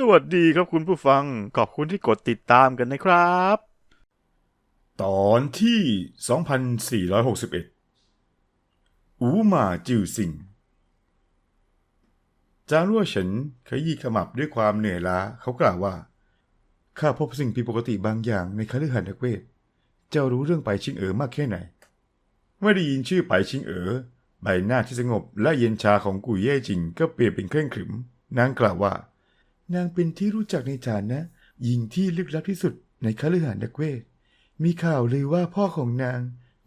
สวัสดีครับคุณผู้ฟัง ขอบคุณที่กดติดตามกันนะครับ ตอนที่ 2461 อูหมาจิวซิงจางรั่วเฉินขยี้ขมับด้วยความเหนื่อยล้าเขากล่าวว่า ข้าพบสิ่งผิดปกติบางอย่างในคฤหาสน์นักเวท เจ้ารู้เรื่องไปชิงเอ๋อมากแค่ไหนเมื่อได้ยินชื่อไปชิงเอ๋อใบหน้าที่สงบและเย็นชาของกุยเย่จิงก็เปลี่ยนเป็นเคร่งขรึม นางกล่าวว่า นางเป็นที่รู้จักในฐานะหญิงที่ลึกลับที่สุดในคฤหาสน์นักเวท มีข่าวเลือว่าพ่อของนาง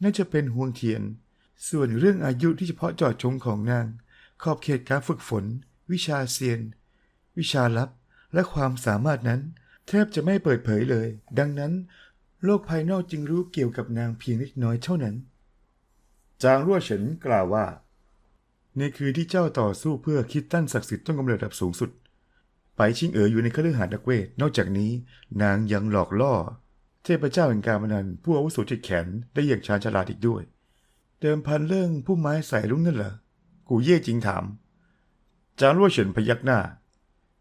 น่าจะเป็นห่วงเทียน ส่วนเรื่องอายุที่เฉพาะเจาะจงของนาง ขอบเขตการฝึกฝน วิชาเซียน วิชาลับ และความสามารถนั้น แทบจะไม่เปิดเผยเลย ดังนั้น โลกภายนอกจึงรู้เกี่ยวกับนางเพียงเล็กน้อยเท่านั้น จางรั่วเฉินกล่าวว่า ในคืนที่เจ้าต่อสู้เพื่อคิดตั้นศักดิ์สิทธิ์ต้นกำเนิดระดับสูงสุด ไปชิงเอ๋ออยู่ในคฤหาสน์นักเวท นอกจากนี้นางยังหลอกล่อ เทพเจ้าแห่งการพนันผู้อาวุโสจิตแขนได้อย่างชาญฉลาดอีกด้วย เดิมพันเรื่องผู้ไม้ใส่ลุงนั่นเหรอ กูเย่จริงถาม จางรั่วเฉินพยักหน้า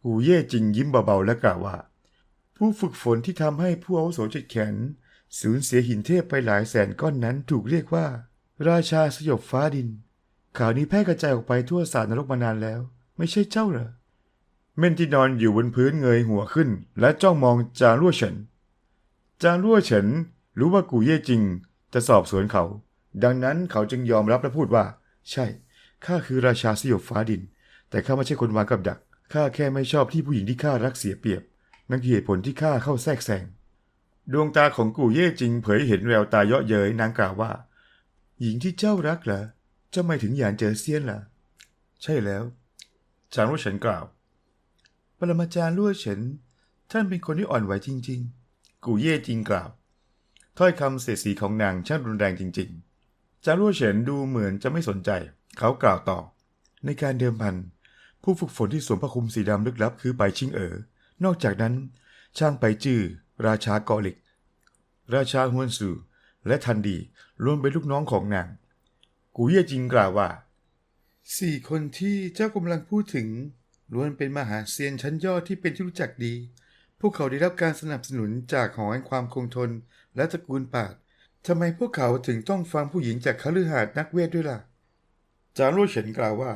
กูเย่จริงยิ้มเบาๆและกล่าวว่า ผู้ฝึกฝนที่ทำให้ผู้อาวุโสจิตแขนสูญเสียหินเทพไปหลายแสนก้อนนั้นถูกเรียกว่า ราชาสยบฟ้าดิน ข่าวนี้แพร่กระจายออกไปทั่วสารนรกมานานแล้ว ไม่ใช่เจ้าเหรอ เม่นที่นอนอยู่บนพื้นเงยหัวขึ้น และจ้องมองจางรั่วเฉินจางรั่วเฉินรู้ว่ากูเย่จริง จะสอบสวนเขา ดังนั้นเขาจึงยอมรับและพูดว่า ใช่ข้าคือราชาสยบฟ้าดิน แต่ข้าไม่ใช่คนวางกับดักข้าแค่ไม่ชอบที่ผู้หญิงที่ข้ารักเสียเปรียบ นั่นคือเหตุผลที่ข้าเข้าแทรกแซงดวงตาของกูเย่จริง เผยเห็นแววตาเยาะเย้ยนางกล่าวว่า หญิงที่เจ้ารักเหรอเจ้าไม่ถึงหยานเจอเซียนเหรอใช่แล้วจางรั่วเฉินกล่าว ปรมาจารย์ลั่วเฉินท่านเป็นคนที่อ่อนไหวจริง ๆ กูเย่จริงกล่าวถ้อยคำเสียสีของนางช่างรุนแรงจริง ๆ จางลั่วเฉินดูเหมือนจะไม่สนใจ เขากล่าวต่อ ในการเดิมพัน ผู้ฝึกฝนที่สวมผ้าคลุมสีดำลึกลับคือไปชิงเอ๋อนอกจากนั้น ช่างไปจื้อราชากอลิก ราชาฮวนซูและทันดีรวมเป็นลูกน้องของนาง กูเย่จริงกล่าวว่าสี่คนที่เจ้ากำลังพูดถึง ล้วนเป็นมหาเซียนชั้นยอดที่เป็นที่รู้จักดี พวกเขาได้รับการสนับสนุนจากหอแห่งความคงทน และตระกูลปาดทำไมพวกเขาถึงต้องฟังผู้หญิงจากคฤหาสน์นักเวทด้วยล่ะ จางโล่เฉินกล่าวว่า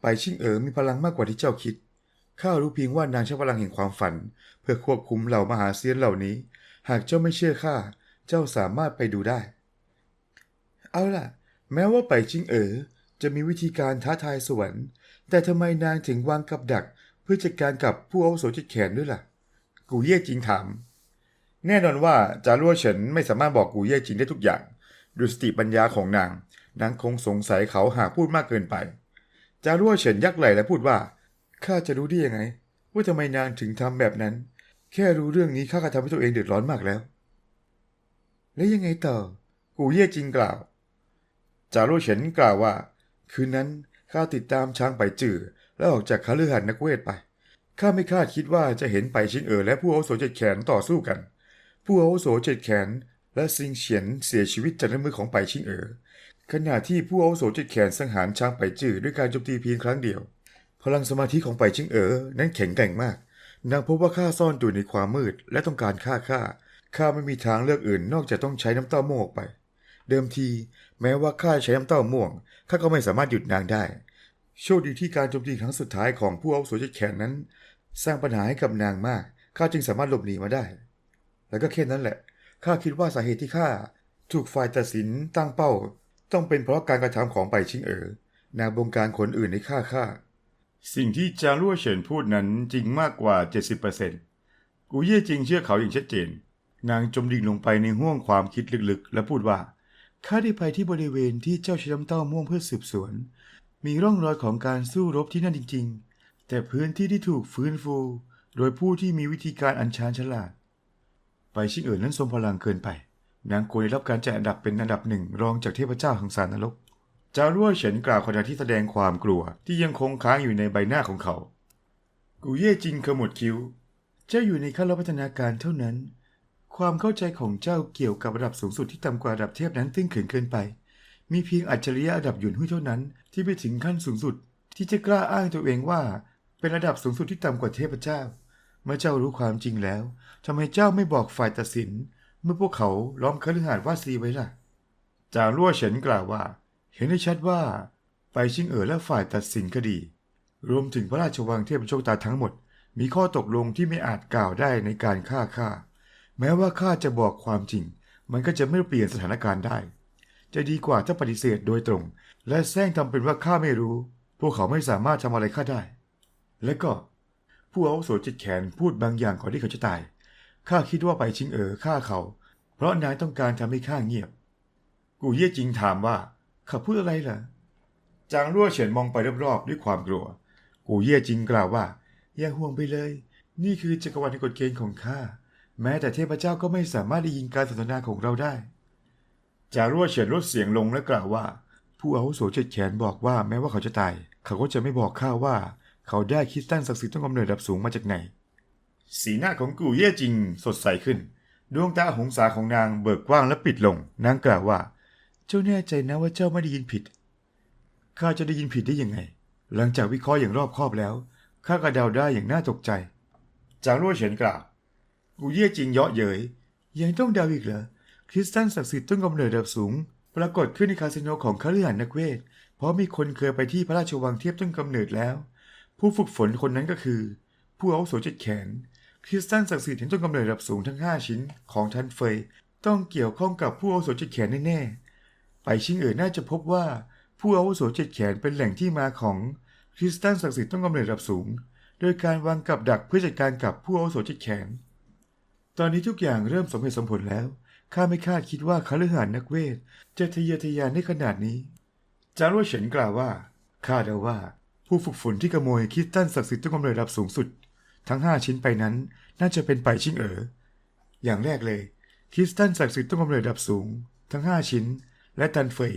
ไปชิงเอ๋อมีพลังมากกว่าที่เจ้าคิด ข้ารู้เพียงว่านางใช้พลังแห่งความฝัน เพื่อควบคุมเหล่ามหาเซียนเหล่านี้ หากเจ้าไม่เชื่อข้า เจ้าสามารถไปดูได้ เอาล่ะ แม้ว่าไปชิงเอ๋อจะมีวิธีการท้าทายสวรรค์ แต่ทำไมนางถึงวางกับดัก เพื่อจัดการกับผู้อาวุโสจิตแขนด้วยล่ะ กูเย่จิงถาม แน่นอนว่าจารั่วเฉินไม่สามารถบอกกูเย่จิงได้ทุกอย่างด้วยสติปัญญาของนาง นางคงสงสัยเขาหากพูดมากเกินไป จารั่วเฉินยักไหล่และพูดว่า ข้าจะรู้ได้ยังไง ว่าทำไมนางถึงทำแบบนั้น แค่รู้เรื่องนี้ข้าก็ทำให้ตัวเองเดือดร้อนมากแล้ว แล้วยังไงต่อ กูเย่จิงกล่าว จารั่วเฉินกล่าวว่า คืนนั้น ข้าติดตามช้างไปจื่อ แล้วออกจากคฤหาสน์นักเวทไป ข้าไม่คาดคิดว่าจะเห็นไปชิงเอ๋อและผู้อาวุโสเจ็ดแขนต่อสู้กัน ผู้อาวุโสเจ็ดแขน และซิงเฉียนเสียชีวิตจากน้ำมือของไปชิงเอ๋อ ขณะที่ผู้อาวุโสเจ็ดแขนสังหารช้างไปจื่อด้วยการโจมตีเพียงครั้งเดียว พลังสมาธิของไปชิงเอ๋อนั้นแข็งแกร่งมาก นางพบว่าข้าซ่อนตัวในความมืดและต้องการฆ่าข้า ข้าไม่มีทางเลือกอื่นนอกจากต้องใช้น้ำเต้าม่วงออกไป เดิมที แม้ว่าข้าใช้น้ำเต้าม่วงข้าก็ไม่สามารถหยุดนางได้ โชคดีที่การโจมตีครั้งสุดท้ายของผู้อาวุโสจิตแขนนั้น สร้างปัญหาให้กับนางมากข้าจึงสามารถหลบหนีมาได้ แล้วก็แค่นั้นแหละข้าคิดว่าสาเหตุที่ข้าถูกฝ่ายตัดสินตั้งเป้า ต้องเป็นเพราะการกระทำของไปชิงเอ๋อนางบงการคนอื่นในฆ่าข้าสิ่งที่จางรั่วเฉินพูดนั้นจริงมากกว่า 70%กูเย่จริงเชื่อเขาอย่างชัดเจน นางจมดิ่งลงไปในห้วงความคิดลึกๆ และพูดว่า ข้าได้ไปที่บริเวณที่เจ้าใช้น้ำเต้าม่วงเพื่อสืบสวน มีร่องรอยของการสู้รบที่นั่นจริง ๆ แต่พื้นที่ที่ถูกฟื้นฟู โดยผู้ที่มีวิธีการอัญชานฉลาด ไปชิงเอ๋อนั้นทรงพลังเกินไป นางควรได้รับการจัดอันดับเป็นอันดับหนึ่งรองจากเทพเจ้าแห่งสารนรก จารั่วเฉินกล่าวขณะที่แสดงความกลัวที่ยังคงค้างอยู่ในใบหน้าของเขา กูเย่จิงขมวดคิ้ว เจ้าอยู่ในขั้นรับพัฒนาการเท่านั้น ความเข้าใจของเจ้าเกี่ยวกับระดับสูงสุดที่ต่ำกว่าระดับเทพนั้นตื้นเขินเกินไป มีเพียงอัจฉริยะระดับหยุนหุ้ยเท่านั้น ที่ไปถึงขั้นสูงสุด ที่จะกล้าอ้างตัวเองว่า เป็นระดับสูงสุดที่ต่ำกว่าเทพเจ้า เมื่อเจ้ารู้ความจริงแล้วทำไมเจ้าไม่บอกฝ่ายตัดสิน เมื่อพวกเขาล้อมคฤหาสน์วาซีไว้ล่ะจางรั่วเฉินกล่าวว่า เห็นได้ชัดว่าไปชิงเอ๋อและฝ่ายตัดสินคดี รวมถึงพระราชวังเทพโชคตาทั้งหมด มีข้อตกลงที่ไม่อาจกล่าวได้ในการฆ่าข้า แม้ว่าข้าจะบอกความจริง มันก็จะไม่เปลี่ยนสถานการณ์ได้ จะดีกว่าถ้าปฏิเสธโดยตรง และแซงทำเป็นว่าข้าไม่รู้ พวกเขาไม่สามารถทำอะไรข้าได้ และก็ ผู้อาวุโสจิตแขนพูดบางอย่างก่อนที่เขาจะตายข้าคิดว่าไปชิงเอ๋อฆ่าเขา เพราะนายต้องการทำให้ข้าเงียบ กูเย่จิงถามว่าข้าพูดอะไรล่ะจางรั่วเฉินมองไปรอบๆด้วยความกลัว กูเย่จิงกล่าวว่า อย่าห่วงไปเลย นี่คือจักรวรรดิกฎเกณฑ์ของข้า แม้แต่เทพเจ้าก็ไม่สามารถได้ยินการสนทนาของเราได้จารั่วเฉินลดเสียงลงและกล่าวว่า ผู้อาวุโสเจ็ดแขนบอกว่าแม้ว่าเขาจะตาย เขาก็จะไม่บอกข้าว่า เขาได้คริสตันศักดิ์สิทธิ์ต้องกำเนิดระดับสูงมาจากไหน สีหน้าของกูเย่จิงสดใสขึ้น ดวงตาหงสาของนางเบิกกว้างและปิดลง นางกล่าวว่า เจ้าแน่ใจนะว่าเจ้าไม่ได้ยินผิดข้าจะได้ยินผิดได้ยังไง หลังจากวิเคราะห์อย่างรอบคอบแล้วข้าก็เดาได้อย่างน่าตกใจ จางรั่วเฉินกล่าว กูเย่จิงเยาะเย้ยยังต้องเดาอีกเหรอคริสตันศักดิ์สิทธิ์ต้องกำเนิดระดับสูง ปรากฏขึ้นในคาสิโนของคฤหัสถ์นักเวท เพราะมีคนเคยไปที่พระราชวังเทียบต้นกำเนิดแล้ว ผู้ฝึกฝนคนนั้นก็คือ ผู้อาวุโสเจ็ดแขน คริสตันศักดิ์สิทธิ์แห่งต้นกำเนิดระดับสูงทั้ง 5 ชิ้นของทันเฟย ต้องเกี่ยวข้องกับผู้อาวุโสเจ็ดแขนแน่ๆไปชิงเอ๋อน่าจะพบว่า ผู้อาวุโสเจ็ดแขนเป็นแหล่งที่มาของคริสตันศักดิ์สิทธิ์ต้นกำเนิดระดับสูง โดยการวางกับดักเพื่อจัดการกับผู้อาวุโสเจ็ดแขน ตอนนี้ทุกอย่างเริ่มสมเหตุสมผลแล้ว ข้าไม่คาดคิดว่าคฤหาสน์นักเวท จะทะเยอทะยานได้ขนาดนี้ จางรัวเฉินกล่าวว่า ข้าเดาว่า ผู้ฝึกฝนที่ขโมยคิสตันศักดิ์สิทธิ์ต้นกำเนิดระดับสูงสุด ทั้งห้าชิ้นไปนั้น น่าจะเป็นไปชิงเอ๋อ อย่างแรกเลย คิสตันศักดิ์สิทธิ์ต้องกำเนิดระดับสูง ทั้ง5ชิ้น และตันเฟย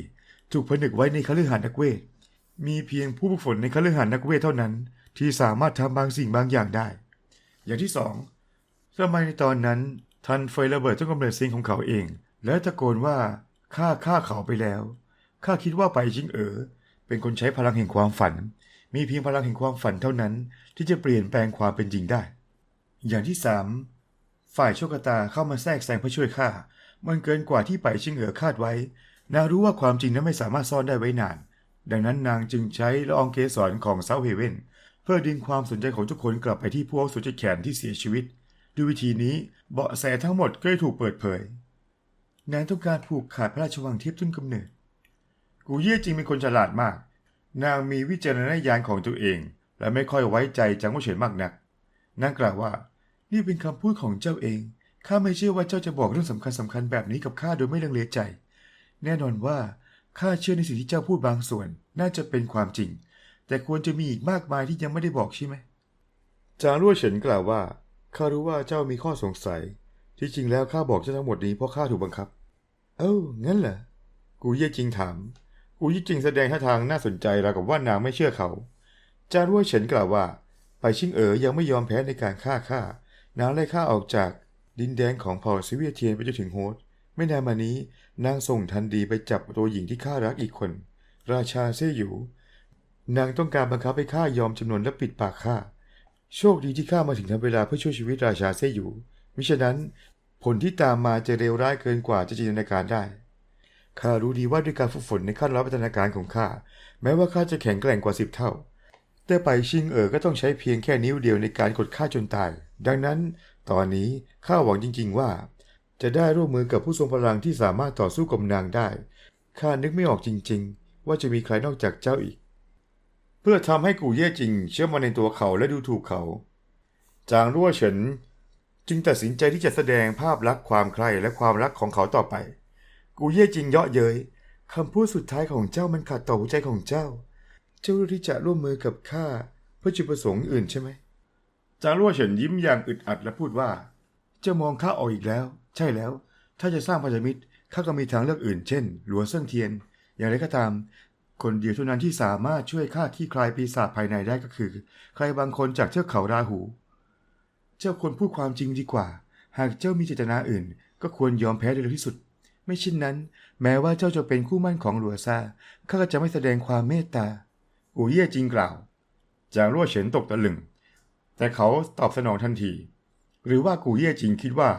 ถูกผนึกไว้ในคฤหาสน์นักเวท มีเพียงผู้ฝึกฝนในคฤหาสน์นักเวทเท่านั้น ที่สามารถทำบางสิ่งบางอย่างได้ อย่างที่สอง สมัยในตอนนั้น ทันเฟระเบิดต้นกำเนิดซิงของเขาเอง และตะโกนว่าข้าฆ่าเขาไปแล้วข้าคิดว่าไปชิงเอ๋อเป็นคนใช้พลังแห่งความฝัน มีเพียงพลังแห่งความฝันเท่านั้น ที่จะเปลี่ยนแปลงความเป็นจริงได้ อย่างที่สามฝ่ายโชคตาเข้ามาแทรกแซงเพื่อช่วยข้ามันเกินกว่าที่ไปชิงเอ๋อคาดไว้ นางรู้ว่าความจริงนั้นไม่สามารถซ่อนได้ไว้นาน ดังนั้นนางจึงใช้ละอองเกสรของเซาเฮเว่นเพื่อดึงความสนใจของทุกคนกลับไปที่พวกสุจแขนที่เสียชีวิต ด้วยวิธีนี้เบาะแสทั้งหมดก็ได้ถูกเปิดเผย นางต้องการผูกขาดพระราชวังเทียบต้นกำเนิด กูเย่จริงเป็นคนฉลาดมาก นางมีวิจารณญาณของตัวเอง และไม่ค่อยไว้ใจจังว่เฉินมากนัก นางกล่าวว่า นี่เป็นคำพูดของเจ้าเอง ข้าไม่เชื่อว่าเจ้าจะบอกเรื่องสำคัญสำคัญแบบนี้กับข้าโดยไม่ลังเลใจ แน่นอนว่าข้าเชื่อในสิ่งที่เจ้าพูดบางส่วน น่าจะเป็นความจริง แต่ควรจะมีอีกมากมายที่ยังไม่ได้บอกใช่ไหมจางรั่วเฉินกล่าวว่า ข้ารู้ว่าเจ้ามีข้อสงสัย ที่จริงแล้วข้าบอกเจ้าทั้งหมดนี้เพราะข้าถูกบังคับ เอ้างั้นเหรอ กูเย่จริงถาม กูยี่จริงแสดงท่าทางน่าสนใจราวกับว่านางไม่เชื่อเขา จารั่วเฉินกล่าวว่า ไปชิงเอ๋อยังไม่ยอมแพ้ในการฆ่าข้านางไล่ข้าออกจากดินแดนของเผ่าซิเวียเทียนไปจนถึงโฮสไม่นานมานี้นางส่งทันดีไปจับตัวหญิงที่ข้ารักอีกคน ราชาเซ่หยูนางต้องการบังคับให้ข้ายอมจำนวนและปิดปากข้า โชคดีที่ข้ามาถึงทันเวลาเพื่อช่วยชีวิตราชาเซ่หยูมิฉะนั้นผลที่ตามมาจะเลวร้ายเกินกว่าจะจินตนาการได้ ข้ารู้ดีว่าด้วยการฝึกฝนในขั้นรับพัฒนาการของข้า แม้ว่าข้าจะแข็งแกร่งกว่าสิบเท่า แต่ไปชิงเอ๋อก็ต้องใช้เพียงแค่นิ้วเดียวในการกดข้าจนตาย ดังนั้น ตอนนี้ข้าหวังจริง ๆ ว่า จะได้ร่วมมือกับผู้ทรงพลังที่สามารถต่อสู้กับนางได้ ข้านึกไม่ออกจริง ๆ ว่าจะมีใครนอกจากเจ้าอีก เพื่อทำให้กูเย่จริง เชื่อมั่นในตัวเขาและดูถูกเขา จางรั่วเฉินจึงตัดสินใจที่จะแสดงภาพลักษณ์ความใคร่และความรักของเขาต่อไป กูเย่จริงเยาะเย้ยคำพูดสุดท้ายของเจ้ามันขัดต่อหัวใจของเจ้า เจ้ารู้ที่จะร่วมมือกับข้าเพื่อจุดประสงค์อื่นใช่ไหม จางรั่วเฉินยิ้มอย่างอึดอัดและพูดว่า เจ้ามองข้าออกอีกแล้ว ใช่แล้ว ถ้าจะสร้างพันธมิตรข้าก็มีทางเลือกอื่น เช่น หลัวเซิ่งเทียน อย่างไรก็ตาม คนเดียวเท่านั้นที่สามารถช่วยข้าขี้คลายปีศาจภายในได้ก็คือ ใครบางคนจากเทือกเขาราหู เจ้าควรพูดความจริงดีกว่า หากเจ้ามีเจตนาอื่น ก็ควรยอมแพ้โดยเร็วที่สุด ไม่เช่นนั้น แม้ว่าเจ้าจะเป็นคู่มั่นของหลัวซาข้าก็จะไม่แสดงความเมตตา อูเย่จริงกล่าวจางรั่วเฉินตกตะลึง แต่เขาตอบสนองทันที หรือว่ากูเย่จริงคิดว่า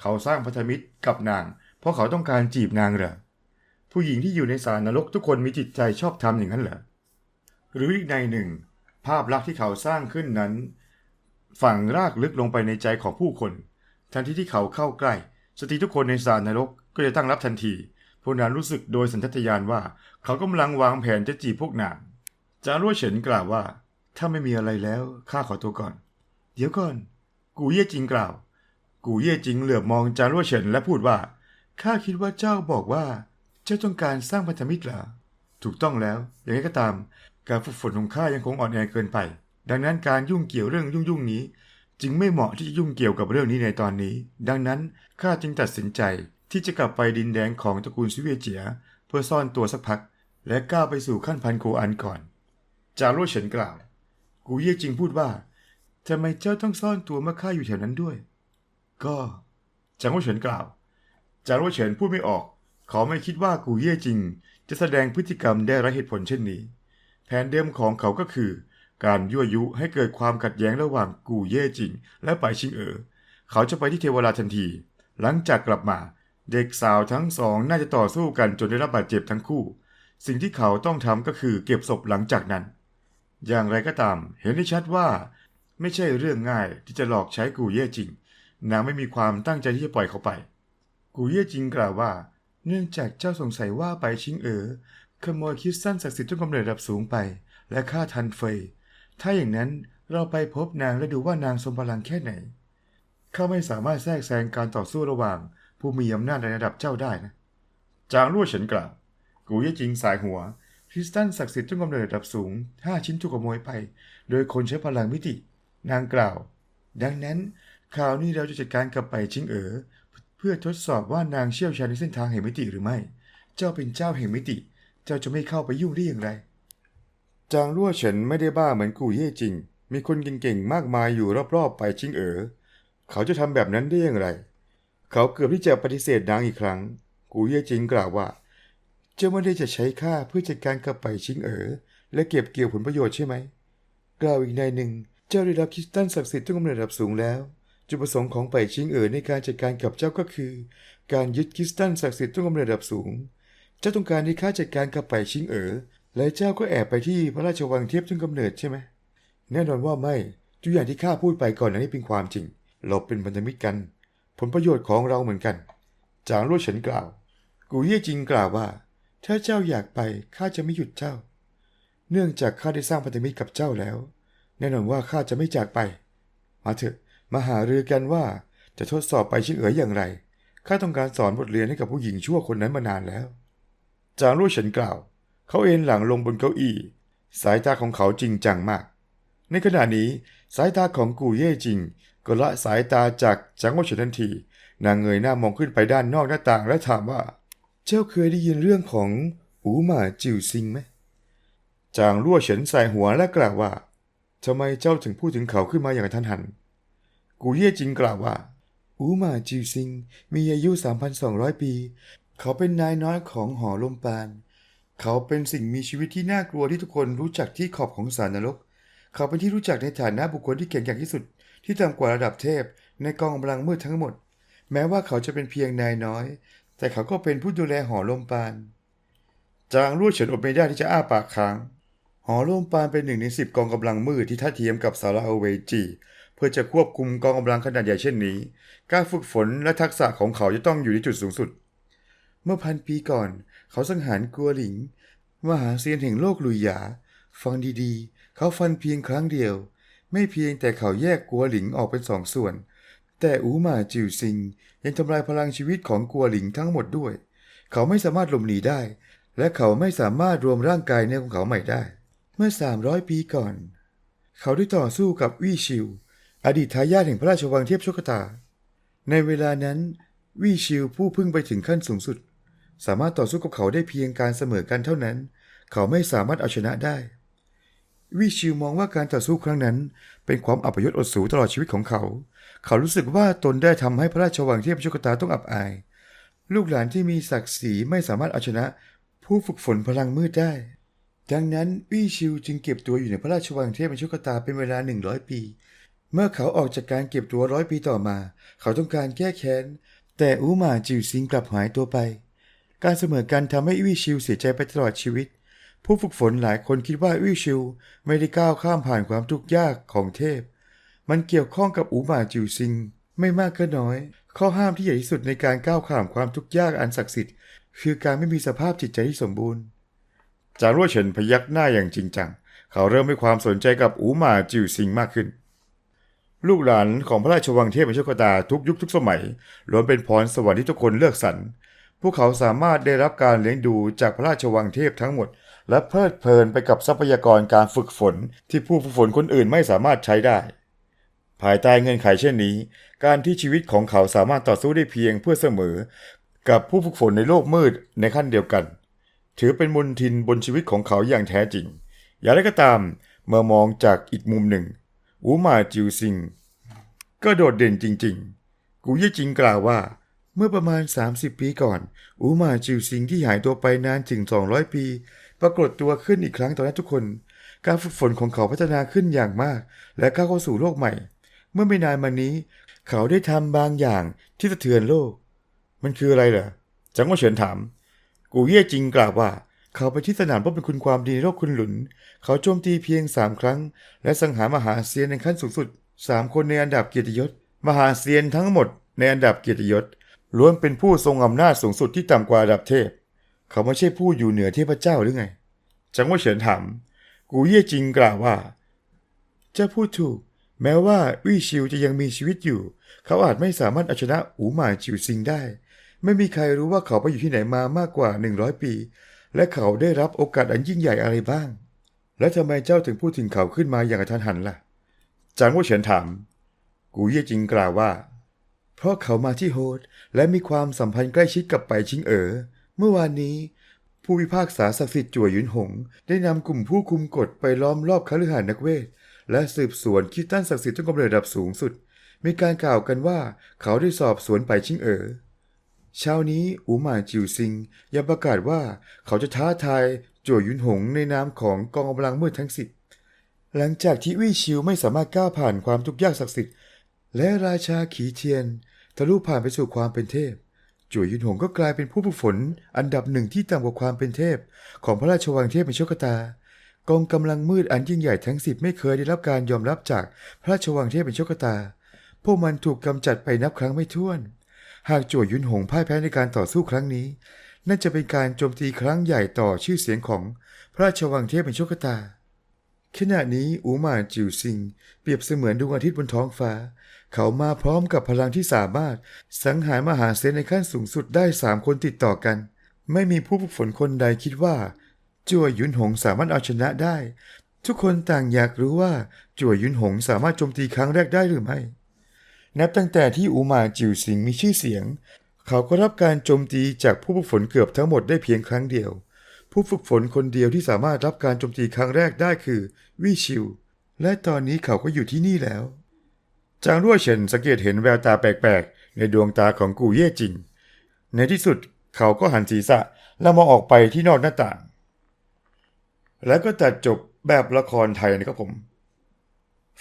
เขาสร้างพันธมิตรกับนาง เพราะเขาต้องการจีบนางเหรอ ผู้หญิงที่อยู่ในสารนรกทุกคนมีจิตใจชอบธรรมอย่างนั้นเหรอหรืออีกในหนึ่ง ภาพลักษณ์ที่เขาสร้างขึ้นนั้น ฝังรากลึกลงไปในใจของผู้คน ทันทีที่เขาเข้าใกล้ สตรีทุกคนในสารนรกก็จะตั้งรับทันทีพวกนั้นรู้สึกโดยสัญชาตญาณว่า เขากำลังวางแผนจะจีบพวกนางจารั่เฉินกล่าวว่า ถ้าไม่มีอะไรแล้วข้าขอตัวก่อน เดี๋ยวก่อน กูเย่จิงกล่าว กูเย่จิงเหลือบมองจารั่เฉินและพูดว่าข้าคิดว่าเจ้าบอกว่า เจ้าต้องการสร้างพันธมิตรเหรอถูกต้องแล้ว อย่างไรก็ตาม การฝึกฝนของข้ายังคงอ่อนแอเกินไป ดังนั้นการยุ่งเกี่ยวเรื่องยุ่งๆนี้ จึงไม่เหมาะที่จะยุ่งเกี่ยวกับเรื่องนี้ในตอนนี้ ดังนั้นข้าจึงตัดสินใจที่จะกลับไปดินแดนของตระกูลซิเวีเจีย เพื่อซ่อนตัวสักพัก และก้าวไปสู่ขั้นพันโกอันก่อน จารุเฉินกล่าว กูเย่จิงพูดว่าทำไมเจ้าต้องซ่อนตัวเมื่อข้าอยู่แถวนั้นด้วย ก็จางรุเฉินกล่าว จารุเฉินพูดไม่ออก เขาไม่คิดว่ากูเย่จริง จะแสดงพฤติกรรมได้ไร้เหตุผลเช่นนี้ แผนเดิมของเขาก็คือ การยั่วยุให้เกิดความขัดแย้งระหว่างกูเย่จริง และไปายชิงเอ๋อเขาจะไปที่เทวราทันที หลังจากกลับมา เด็กสาวทั้งสองน่าจะต่อสู้กันจนได้รับบาดเจ็บทั้งคู่ สิ่งที่เขาต้องทำก็คือเก็บศพหลังจากนั้น อย่างไรก็ตาม เห็นได้ชัดว่า ไม่ใช่เรื่องง่ายที่จะหลอกใช้กูเย่จริงนางไม่มีความตั้งใจที่จะปล่อยเขาไป กูเย่จริงกล่าวว่า เนื่องจากเจ้าสงสัยว่าไปชิงเอ๋อขโมยคริสตัลศักดิ์สิทธิ์ต้นกำเนิดระดับสูงไป และฆ่าทันเฟย ถ้าอย่างนั้นเราไปพบนางและดูว่านางทรงพลังแค่ไหน ข้าไม่สามารถแทรกแซงการต่อสู้ระหว่าง ผู้มีอำนาจในระดับเจ้าได้นะ จางรั่วเฉินกล่าว กูย่จิงสายหัวคริสตัลศักดิ์สิทธิ์ต้นกำเนิดระดับสูงห้าชิ้นถูกขโมยไป โดยคนใช้พลังมิติ นางกล่าว ดังนั้นคราวนี้เราจะจัดการกับไปชิงเอ๋อ เพื่อทดสอบว่านางเชี่ยวชาญในเส้นทางแห่งมิติหรือไม่ เจ้าเป็นเจ้าแห่งมิติ เจ้าจะไม่เข้าไปยุ่งได้อย่างไร จางรั่วเฉินไม่ได้บ้าเหมือนกูเย่จริง มีคนเก่งๆมากมายอยู่รอบๆ ไปชิงเอ๋อ เขาจะทำแบบนั้นได้อย่างไร เขาเกือบที่จะปฏิเสธนางอีกครั้ง กูเย่จริงกล่าวว่า เจ้าไม่ได้จะใช้ข้าเพื่อจัดการกับไปชิงเอ๋อและเก็บเกี่ยวผลประโยชน์ใช่ไหม กล่าวอีกในหนึ่ง เจ้าได้รับคิสตัลศักดิ์สิทธิ์ต้นกำเนิดระดับสูงแล้ว จุดประสงค์ของไปชิงเอ๋อในการจัดการกับเจ้าก็คือ การยึดคริสตัลศักดิ์สิทธิ์ต้นกำเนิดระดับสูง เจ้าต้องการให้ข้าจัดการกับไปชิงเอ๋อและเจ้าก็แอบไปที่พระราชวังเทียบต้นกำเนิดใช่ไหมแน่นอนว่าไม่ทุกอย่างที่ข้าพูดไปก่อนนั้นเป็นความจริง เราเป็นพันธมิตรกัน ผลประโยชน์ของเราเหมือนกัน จางรั่เฉินกล่าว กูเย่จิงกล่าวว่า ถ้าเจ้าอยากไปข้าจะไม่หยุดเจ้า เนื่องจากข้าได้สร้างพันธมิตรกับเจ้าแล้ว แน่นอนว่าข้าจะไม่จากไป มาเถอะ มาหารือกันว่าจะทดสอบไปชิงเอ๋ออย่างไร ข้าต้องการสอนบทเรียนให้กับผู้หญิงชั่วคนนั้นมานานแล้ว จางรั่เฉินกล่าว เขาเอนหลังลงบนเก้าอี้ สายตาของเขาจริงจังมาก ในขณะนี้สายตาของกูเย่จิง ก็ละสายตาจากจางรั่เฉินทันที นางเงยหน้ามองขึ้นไปด้านนอกหน้าต่างและถามว่า เจ้าเคยได้ยินเรื่องของอูหมาจิวซิงไหมจางรั่วเฉินใส่หัวและกล่าวว่าทำไมเจ้าถึงพูดถึงเขาขึ้นมาอย่างทันหัน กูเย่จิงกล่าวว่า อูหมาจิวซิง มีอายุ 3,200 ปี เขาเป็นนายน้อยของหอลมปาน เขาเป็นสิ่งมีชีวิตที่น่ากลัวที่ทุกคนรู้จักที่ขอบของสารนรก เขาเป็นที่รู้จักในฐานะบุคคลที่แข็งแกร่งที่สุด ที่ต่ำกว่าระดับเทพ ในกองกำลังมืดทั้งหมด แม้ว่าเขาจะเป็นเพียงนายน้อย แต่เขาก็เป็นผู้ดูแลหอลมปาน จางรั่วเฉินอดไม่ได้ที่จะอ้าปากค้างหอลมปานเป็นหนึ่งในสิบกองกำลังมืดที่ทัดเทียมกับซาราเวจี เพื่อจะควบคุมกองกำลังขนาดใหญ่เช่นนี้ การฝึกฝนและทักษะของเขาจะต้องอยู่ในจุดสูงสุด เมื่อพันปีก่อน เขาสังหารกัวหลิง มหาเซียนแห่งโลกลุยหยา ฟังดีๆ เขาฟันเพียงครั้งเดียว ไม่เพียงแต่เขาแยกกัวหลิงออกเป็นสองส่วน แต่อูหมาจิวซิงยังทำลายพลังชีวิตของกัวหลิงทั้งหมดด้วย เขาไม่สามารถหลบหนีได้ และเขาไม่สามารถรวมร่างกายในของเขาใหม่ได้ เมื่อ 300 ปีก่อน เขาได้ต่อสู้กับวี่ชิว อดีตทายาทแห่งพระราชวังเทียบโชคตา ในเวลานั้นวี่ชิวผู้พิ่งไปถึงขั้นสูงสุด สามารถต่อสู้กับเขาได้เพียงการเสมอกันเท่านั้น เขาไม่สามารถเอาชนะได้วี่ชิวมองว่าการต่อสู้ครั้งนั้น เป็นความอัปยศอดสูตลอดชีวิตของเขา เขารู้สึกว่าตนได้ทำให้พระราชวังเทียบโชคตาต้องอับอาย ลูกหลานที่มีศักดิ์ศรีไม่สามารถเอาชนะ ผู้ฝึกฝนพลังมืดได้ ดังนั้นวี่ชิวจึงเก็บตัวอยู่ในพระราชวังเทพชกตาเป็นเวลา 100 ปี เมื่อเขาออกจากการเก็บตัวร้อยปีต่อมา เขาต้องการแก้แค้น แต่อูหมาจิวซิงกลับหายตัวไป การเสมอกันทำให้อี้ชิวเสียใจไปตลอดชีวิต ผู้ฝึกฝนหลายคนคิดว่าอี้ชิวไม่ได้ก้าวข้ามผ่านความทุกข์ยากของเทพ มันเกี่ยวข้องกับอูหมาจิวซิง ไม่มากก็น้อย ข้อห้ามที่ใหญ่ที่สุดในการก้าวข้ามความทุกข์ยากอันศักดิ์สิทธิ์คือการไม่มีสภาพจิตใจที่สมบูรณ์จารั่วเฉินพยักหน้าอย่างจริงจัง เขาเริ่มให้ความสนใจกับอูหมาจิวซิงมากขึ้น ลูกหลานของพระราชวังเทพมชกตาทุกยุคทุกสมัยล้วนเป็นพรสวรรค์ที่ทุกคนเลือกสรรพวกเขาสามารถได้รับการเลี้ยงดูจากพระราชวังเทพทั้งหมด และเพลิดเพลินไปกับทรัพยากรการฝึกฝนที่ผู้ฝึกฝนคนอื่นไม่สามารถใช้ได้ ภายใต้เงื่อนไขเช่นนี้ การที่ชีวิตของเขาสามารถต่อสู้ได้เพียงเพื่อเสมอ กับผู้ฝึกฝนในโลกมืดในขั้นเดียวกัน ถือเป็นมนทินบนชีวิตของเขาอย่างแท้จริง อย่างไรก็ตามเมื่อมองจากอีกมุมหนึ่ง อูมาจิวซิง ก็โดดเด่นจริง ๆ กูเย่จิงกล่าวว่า เมื่อประมาณ 30 ปีก่อน อูมาจิวซิงที่หายตัวไปนานถึง 200 ปี ปรากฏตัวขึ้นอีกครั้งต่อหน้าทุกคน การฝึกฝนของเขาพัฒนาขึ้นอย่างมาก และก้าวเข้าสู่โลกใหม่ เมื่อไม่นานมานี้ เขาได้ทำบางอย่างที่สะเทือนโลก มันคืออะไรเหรอจังว่าเฉินถาม กูเย่จิงกล่าวว่า เขาไปที่สนามรบเป็นคุณความดีในโลกคุณหลุน เขาโจมตีเพียงสามครั้ง และสังหารมหาเซียนในขั้นสูงสุดสามคนในอันดับเกียรติยศ มหาเซียนทั้งหมดในอันดับเกียรติยศล้วนเป็นผู้ทรงอำนาจสูงสุดที่ต่ำกว่าระดับเทพ เขาไม่ใช่ผู้อยู่เหนือเทพเจ้าหรือไง จังว่าเฉินถาม กูเย่จิงกล่าวว่าเจ้าพูดถูก แม้ว่าวี่ชิวจะยังมีชีวิตอยู่ เขาอาจไม่สามารถเอาชนะอูหมาจิวซิงได้ ไม่มีใครรู้ว่าเขาไปอยู่ที่ไหนมามากกว่า 100 ปี และเขาได้รับโอกาสอันยิ่งใหญ่อะไรบ้าง และทำไมเจ้าถึงพูดถึงเขาขึ้นมาอย่างกระทันหันล่ะ จางว่าเฉินถาม กูเย่จิงกล่าวว่า เพราะเขามาที่โฮสและมีความสัมพันธ์ใกล้ชิดกับไปชิงเอ๋อ เมื่อวานนี้ ผู้พิพากษาศักดิ์สิทธิ์จั่วหยุนหง ได้นำกลุ่มผู้คุมกฎไปล้อมรอบคฤหาสน์นักเวท และสืบสวนคิดตั้นศักดิ์สิทธิ์จนกำเนิดระดับสูงสุด มีการกล่าวกันว่า เขาได้สอบสวนไปชิงเอ๋อ เช้านี้อูหมาจิวซิงยังประกาศว่าเขาจะท้าทายจั่วยุนหงในนามของกองกำลังมืดทั้งสิบหลังจากที่วี่ชิวไม่สามารถก้าวผ่านความทุกข์ยากศักดิ์สิทธิ์และราชาขีเทียนทะลุผ่านไปสู่ความเป็นเทพจั่วยุนหงก็กลายเป็นผู้ฝึกฝนอันดับหนึ่งที่ต่ำกว่าความเป็นเทพ ของพระราชวังเทพในโชคตากองกำลังมืดอันยิ่งใหญ่ทั้งสิบไม่เคยได้รับการยอมรับจากพระราชวังเทพเป็นโชคตา พวกมันถูกกำจัดไปนับครั้งไม่ถ้วน หากจั่วหยุนหงพ่ายแพ้ในการต่อสู้ครั้งนี้ นั่นจะเป็นการโจมตีครั้งใหญ่ต่อชื่อเสียงของพระราชวังเทพเป็นโชคตา ขณะนี้อูหมาจิวซิง เปรียบเสมือนดวงอาทิตย์บนท้องฟ้า เขามาพร้อมกับพลังที่สามารถ สังหารมหาเซนในขั้นสูงสุดได้สามคนติดต่อกัน ไม่มีผู้ฝึกฝนคนใดคิดว่า จั่วยุนหงสามารถเอาชนะได้ ทุกคนต่างอยากรู้ว่าจั่วยุนหงสามารถโจมตีครั้งแรกได้หรือไม่ นับตั้งแต่ที่อูมาจิวซิงมีชื่อเสียง เขาก็รับการโจมตีจากผู้ฝึกฝนเกือบทั้งหมดได้เพียงครั้งเดียว ผู้ฝึกฝนคนเดียวที่สามารถรับการโจมตีครั้งแรกได้คือวี่ชิว และตอนนี้เขาก็อยู่ที่นี่แล้ว จางรั่วเฉินสังเกตเห็นแววตาแปลกๆ ในดวงตาของกูเย่จิง ในที่สุดเขาก็หันศีรษะแล้วมองออกไปที่นอกหน้าต่าง แล้วก็ตัดจบแบบละครไทยนะครับผม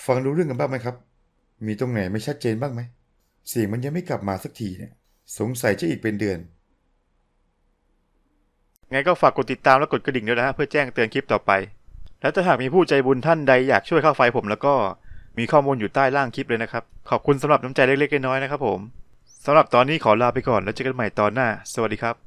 ฟังรู้เรื่องกันบ้างไหมครับ มีตรงไหนไม่ชัดเจนบ้างไหม เสียงมันยังไม่กลับมาสักทีเนี่ย สงสัยจะอีกเป็นเดือน ไงก็ฝากกดติดตามและกดกระดิ่งด้วยนะฮะเพื่อแจ้งเตือนคลิปต่อไป และถ้าหากมีผู้ใจบุญท่านใดอยากช่วยค่าไฟผมแล้วก็มีข้อมูลอยู่ใต้ล่างคลิปเลยนะครับ ขอบคุณสำหรับน้ำใจเล็กๆน้อยๆนะครับผมสำหรับตอนนี้ขอลาไปก่อนแล้วเจอกันใหม่ตอนหน้า สวัสดีครับ